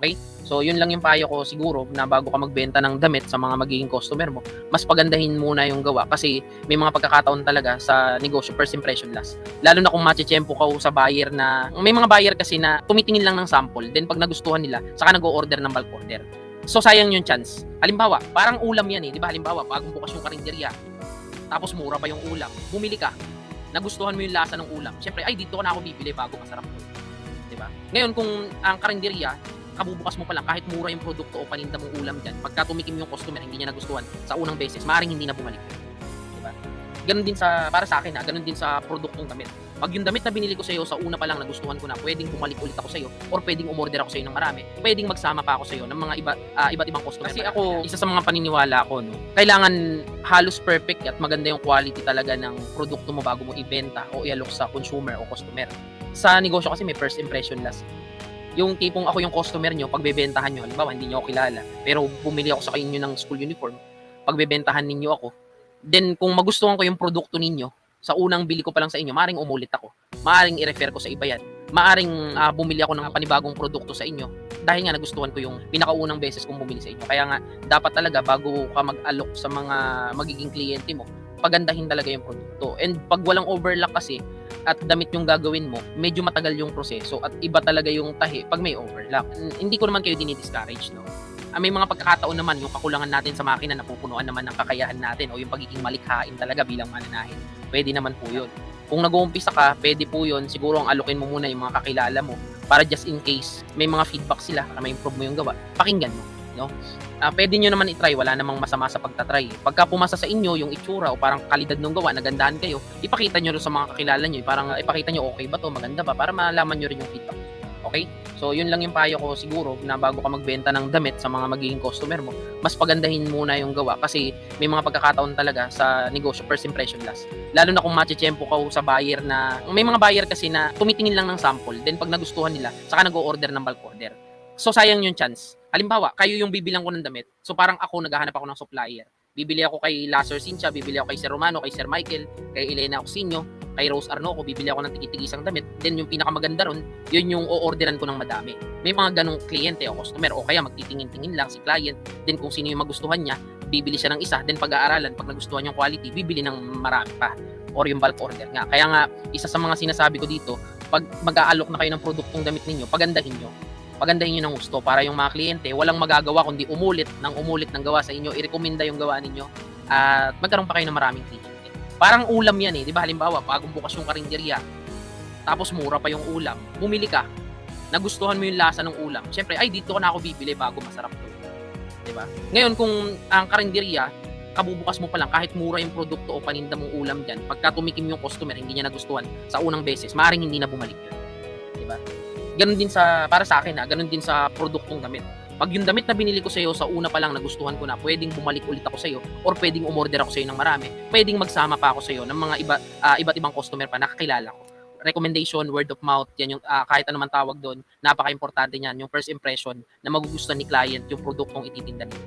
Okay? So, yun lang yung payo ko siguro na bago ka magbenta ng damit sa mga magiging customer mo, mas pagandahin muna yung gawa kasi may mga pagkakataon talaga sa negosyo, first impression last. Lalo na kung machichempo ka sa buyer na, may mga buyer kasi na tumitingin lang ng sample, then pag nagustuhan nila, saka nag-o-order ng bulk order. So, sayang yung chance. Halimbawa, parang ulam yan eh, di ba? Halimbawa, bagong bukas yung karinderya, tapos mura pa yung ulam, bumili ka, nagustuhan mo yung lasa ng ulam. Siyempre, ay, dito ko na ako bibili bago masarap to. Di ba? Ngayon, kung ang karinderya, kabubukas mo pa lang, kahit mura yung produkto o paninda mong ulam dyan, pagka tumikim yung customer, hindi niya nagustuhan sa unang beses, maaaring hindi na bumalik. Di ba? Ganun din sa, para sa akin ha, ganun din sa produktong damit. Pag yung damit na binili ko sa iyo sa una pa lang nagustuhan ko na, pwedeng bumalik ulit ako sa iyo or pwedeng umorder ako sa iyo ng marami. Pwedeng magsama pa ako sa iyo ng mga iba ah, iba't ibang customer. Kasi ako, isa sa mga paniniwala ko, no, kailangan halos perfect at maganda yung quality talaga ng produkto mo bago mo ibenta o ialok sa consumer o customer. Sa negosyo kasi may first impression last. Yung tipong ako yung customer nyo, pagbebentahan nyo, halimbawa hindi nyo ako kilala, pero bumili ako sa inyo ng school uniform, pagbebentahan ninyo ako, then kung magustuhan ko yung produkto ninyo, sa unang bili ko pa lang sa inyo, maaaring umulit ako. Maaaring i-refer ko sa iba yan. Maaring ah, bumili ako ng panibagong produkto sa inyo dahil nga nagustuhan ko yung pinakaunang beses kong bumili sa inyo. Kaya nga, dapat talaga bago ka mag-alok sa mga magiging kliyente mo, pagandahin talaga yung produkto. And pag walang overlock kasi, at damit yung gagawin mo, medyo matagal yung proseso at iba talaga yung tahi pag may overlock. N- Hindi ko naman kayo dinidiscourage, no? Ah, may mga pagkakataon naman yung kakulangan natin sa makina na pupunuan naman ng kakayahan natin o yung pagiging malikhain talaga bilang mananahin. Pwede naman po yun. Kung nag-uumpisa ka, pwede po yun. Siguro ang alokin mo muna yung mga kakilala mo para just in case may mga feedback sila para ma-improve mo yung gawa, pakinggan mo. No? Ah, pwede nyo naman i-try, wala namang masama sa pagtatry. Pagka pumasa sa inyo yung itsura o parang kalidad ng gawa, nagandahan kayo, ipakita nyo sa mga kakilala nyo, parang ipakita nyo okay ba to, maganda ba, para malaman nyo rin yung feedback. Okay? So, yun lang yung payo ko siguro na bago ka magbenta ng damit sa mga magiging customer mo, mas pagandahin muna yung gawa kasi may mga pagkakataon talaga sa negosyo, first impression last. Lalo na kung machichempo ka sa buyer na, may mga buyer kasi na tumitingin lang ng sample, then pag nagustuhan nila, saka nag-o-order ng bulk order. So, sayang yung chance. Halimbawa, kayo yung bibilang ko ng damit, so parang ako naghahanap ako ng supplier. Bibili ako kay Lazar Cincha, bibili ako kay Sir Romano, kay Sir Michael, kay Elena Oxinio, kay Rose Arnoco, bibili ako ng tigi-tigisang damit. Then yung pinakamaganda ron, yun yung o-orderan ko ng madami. May mga ganong kliyente o customer o kaya magtitingin-tingin lang si client. Then kung sino yung magustuhan niya, bibili siya ng isa. Then pag-aaralan, pag nagustuhan yung quality, bibili ng marami pa. Or yung bulk order nga. Kaya nga, isa sa mga sinasabi ko dito, pag mag-aalok na kayo ng produktong damit ninyo, pagandahin nyo. Pagandahin nyo ng gusto para yung mga kliyente, walang magagawa kundi umulit ng umulit ng gawa sa inyo, i-recommenda yung gawa ninyo at magkaroon pa kayo ng maraming kliyente. Parang ulam yan eh, di ba? Halimbawa, bagong bukas yung karinderya, tapos mura pa yung ulam, bumili ka, nagustuhan mo yung lasa ng ulam. Siyempre, ay dito na ako bibili bago masarap to. Di ba? Ngayon, kung ang karinderya, kabubukas mo pa lang, kahit mura yung produkto o paninda mong ulam dyan, pagka tumikim yung customer, hindi niya nagustuhan sa unang beses, maaaring hindi na bumalik yun. Di ba? Ganun din sa, para sa akin ha, ganun din sa produktong damit. Pag yung damit na binili ko sa iyo sa una pa lang nagustuhan ko na, pwedeng bumalik ulit ako sa iyo or pwedeng umorder ako sa iyo ng marami. Pwedeng magsama pa ako sa iyo ng mga iba ah, iba't ibang customer pa nakakilala ko. Recommendation, word of mouth, yan yung ah, kahit man tawag doon, napaka-importante niyan, yung first impression na magugustuhan ni client yung produktong ititinda niyo.